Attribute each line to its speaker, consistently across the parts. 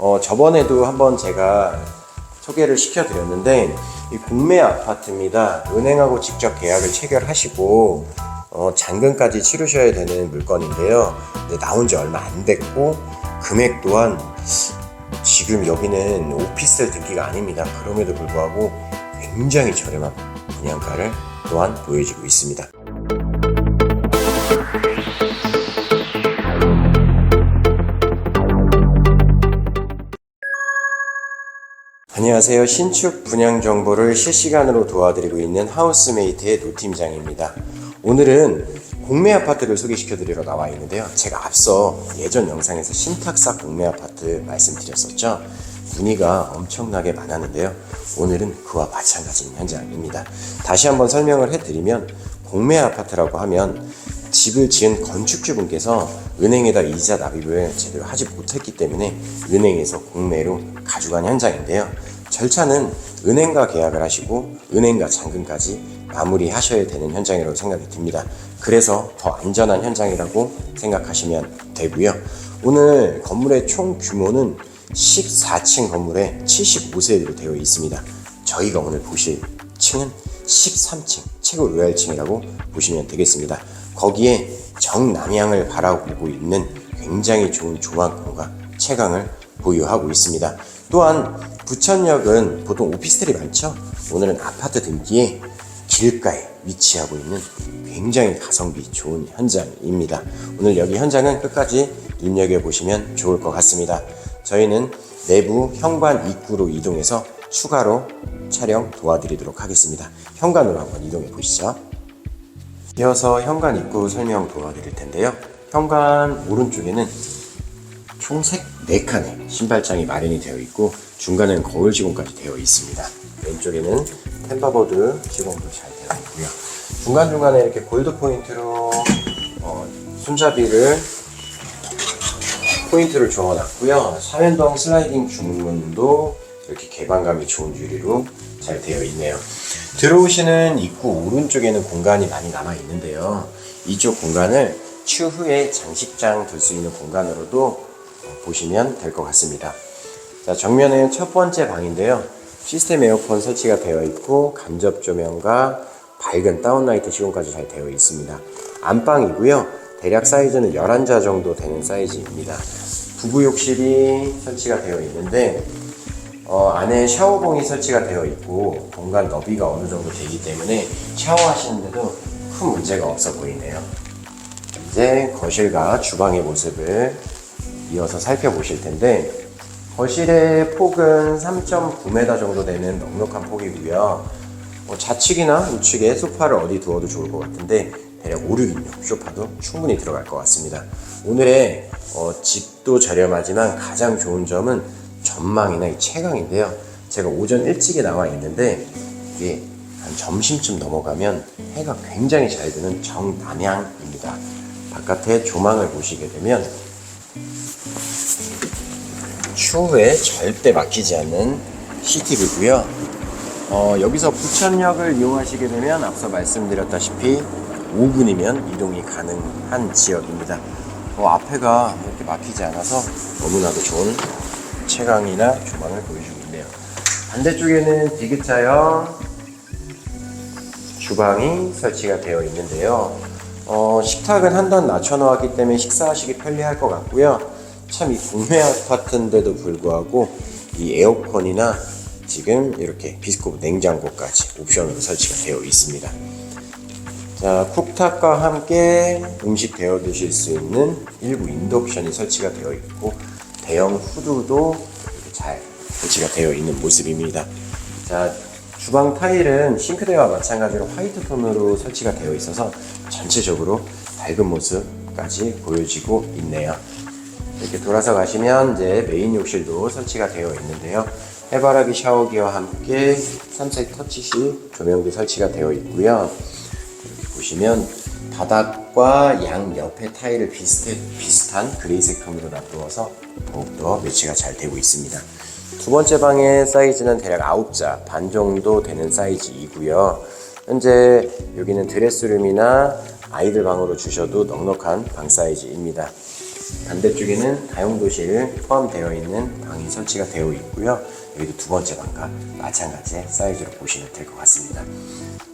Speaker 1: 어, 저번에도 한번 제가 소개를 시켜드렸는데 이 국내 아파트입니다. 은행하고 직접 계약을 체결하시고 어, 잔금까지 치르셔야 되는 물건인데요. 근데 나온 지 얼마 안 됐고 금액 또한 지금 여기는 오피스텔 등기가 아닙니다. 그럼에도 불구하고 굉장히 저렴한 분양가를 또한 보여지고 있습니다. 안녕하세요. 신축 분양 정보를 실시간으로 도와드리고 있는 하우스메이트의 노 팀장입니다. 오늘은 공매 아파트를 소개시켜 드리러 나와 있는데요. 제가 앞서 예전 영상에서 신탁사 공매 아파트 말씀드렸었죠. 문의가 엄청나게 많았는데요. 오늘은 그와 마찬가지인 현장입니다. 다시 한번 설명을 해드리면 공매 아파트라고 하면 집을 지은 건축주분께서 은행에다 이자 납입을 제대로 하지 못했기 때문에 은행에서 공매로 가져간 현장인데요. 절차는 은행과 계약을 하시고 은행과 잔금까지 마무리하셔야 되는 현장이라고 생각이 듭니다. 그래서 더 안전한 현장이라고 생각하시면 되고요. 오늘 건물의 총 규모는 14층 건물에 75세대로 되어 있습니다. 저희가 오늘 보실 층은 13층, 최고 로얄층이라고 보시면 되겠습니다. 거기에 정남향을 바라보고 있는 굉장히 좋은 조망권과 채광을 보유하고 있습니다. 또한 부천역은 보통 오피스텔이 많죠. 오늘은 아파트 등기에 길가에 위치하고 있는 굉장히 가성비 좋은 현장입니다. 오늘 여기 현장은 끝까지 눈여겨 보시면 좋을 것 같습니다. 저희는 내부 현관 입구로 이동해서 추가로 촬영 도와드리도록 하겠습니다. 현관으로 한번 이동해 보시죠. 이어서 현관 입구 설명 도와드릴 텐데요. 현관 오른쪽에는 총색 4칸의 신발장이 마련이 되어 있고 중간에는 거울 시공까지 되어 있습니다. 왼쪽에는 템바보드 시공도 잘 되어 있고요. 중간중간에 이렇게 골드 포인트로 어, 손잡이를 포인트를 주어놨고요. 사면동 슬라이딩 중문도 이렇게 개방감이 좋은 유리로 잘 되어 있네요. 들어오시는 입구 오른쪽에는 공간이 많이 남아 있는데요. 이쪽 공간을 추후에 장식장 둘 수 있는 공간으로도 어, 보시면 될 것 같습니다. 자, 정면은 첫 번째 방인데요. 시스템 에어컨 설치가 되어 있고 간접 조명과 밝은 다운라이트 시공까지 잘 되어 있습니다. 안방이고요. 대략 사이즈는 11자 정도 되는 사이즈입니다. 부부 욕실이 설치가 되어 있는데 어, 안에 샤워봉이 설치가 되어 있고 공간 너비가 어느 정도 되기 때문에 샤워하시는데도 큰 문제가 없어 보이네요. 이제 거실과 주방의 모습을 이어서 살펴보실 텐데 거실의 폭은 3.9m 정도 되는 넉넉한 폭이고요. 뭐 좌측이나 우측에 소파를 어디 두어도 좋을 것 같은데 대략 5, 6인용 소파도 충분히 들어갈 것 같습니다. 오늘의 어, 집도 저렴하지만 가장 좋은 점은 전망이나 이 채광인데요. 제가 오전 일찍에 나와 있는데 이게 한 점심쯤 넘어가면 해가 굉장히 잘 드는 정남향입니다. 바깥에 조망을 보시게 되면 추후에 절대 막히지 않는 CCTV고요. 어, 여기서 부천역을 이용하시게 되면 앞서 말씀드렸다시피 5분이면 이동이 가능한 지역입니다. 어, 앞에가 이렇게 막히지 않아서 너무나도 좋은 채광이나 조망을 보여주고 있네요. 반대쪽에는 디귿자형 주방이 설치가 되어 있는데요. 어, 식탁은 한 단 낮춰놓았기 때문에 식사하시기 편리할 것 같고요. 참 이 국내 아파트인데도 불구하고 이 에어컨이나 지금 이렇게 비스코브 냉장고까지 옵션으로 설치가 되어 있습니다. 자, 쿡탑과 함께 음식 데워 드실 수 있는 일부 인덕션이 설치가 되어 있고 대형 후드도 잘 설치가 되어 있는 모습입니다. 자, 주방 타일은 싱크대와 마찬가지로 화이트 톤으로 설치가 되어 있어서 전체적으로 밝은 모습까지 보여지고 있네요. 이렇게 돌아서 가시면 이제 메인 욕실도 설치가 되어 있는데요. 해바라기 샤워기와 함께 삼색 터치식 조명도 설치가 되어 있고요. 이렇게 보시면 바닥과 양 옆에 타일을 비슷해, 비슷한 그레이색 톤으로 놔두어서 더욱더 매치가 잘 되고 있습니다. 두 번째 방의 사이즈는 대략 9자 반 정도 되는 사이즈이고요. 현재 여기는 드레스룸이나 아이들 방으로 주셔도 넉넉한 방 사이즈입니다. 반대쪽에는 다용도실 포함되어 있는 방이 설치가 되어 있고요. 여기도 두 번째 방과 마찬가지의 사이즈로 보시면 될 것 같습니다.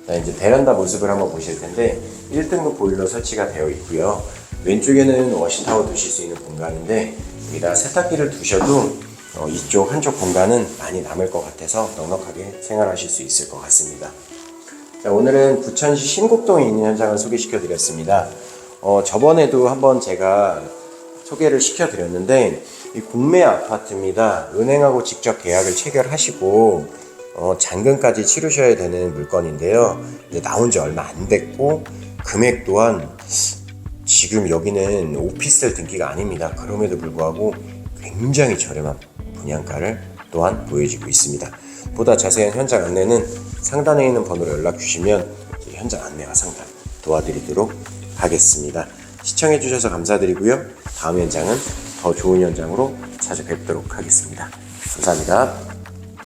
Speaker 1: 자, 이제 베란다 모습을 한번 보실 텐데 1등급 보일러 설치가 되어 있고요. 왼쪽에는 워시타워 두실 수 있는 공간인데 여기다 세탁기를 두셔도 어, 이쪽 한쪽 공간은 많이 남을 것 같아서 넉넉하게 생활하실 수 있을 것 같습니다. 자, 오늘은 부천시 신곡동에 있는 현장을 소개시켜 드렸습니다. 어, 저번에도 한번 제가 소개를 시켜 드렸는데 이 공매 아파트입니다. 은행하고 직접 계약을 체결하시고 어, 잔금까지 치르셔야 되는 물건인데요. 나온 지 얼마 안 됐고 금액 또한 지금 여기는 오피스텔 등기가 아닙니다. 그럼에도 불구하고 굉장히 저렴한 분양가를 또한 보여지고 있습니다. 보다 자세한 현장 안내는 상단에 있는 번호로 연락 주시면 현장 안내와 상담 도와드리도록 하겠습니다. 시청해 주셔서 감사드리고요. 다음 현장은 더 좋은 현장으로 찾아뵙도록 하겠습니다. 감사합니다.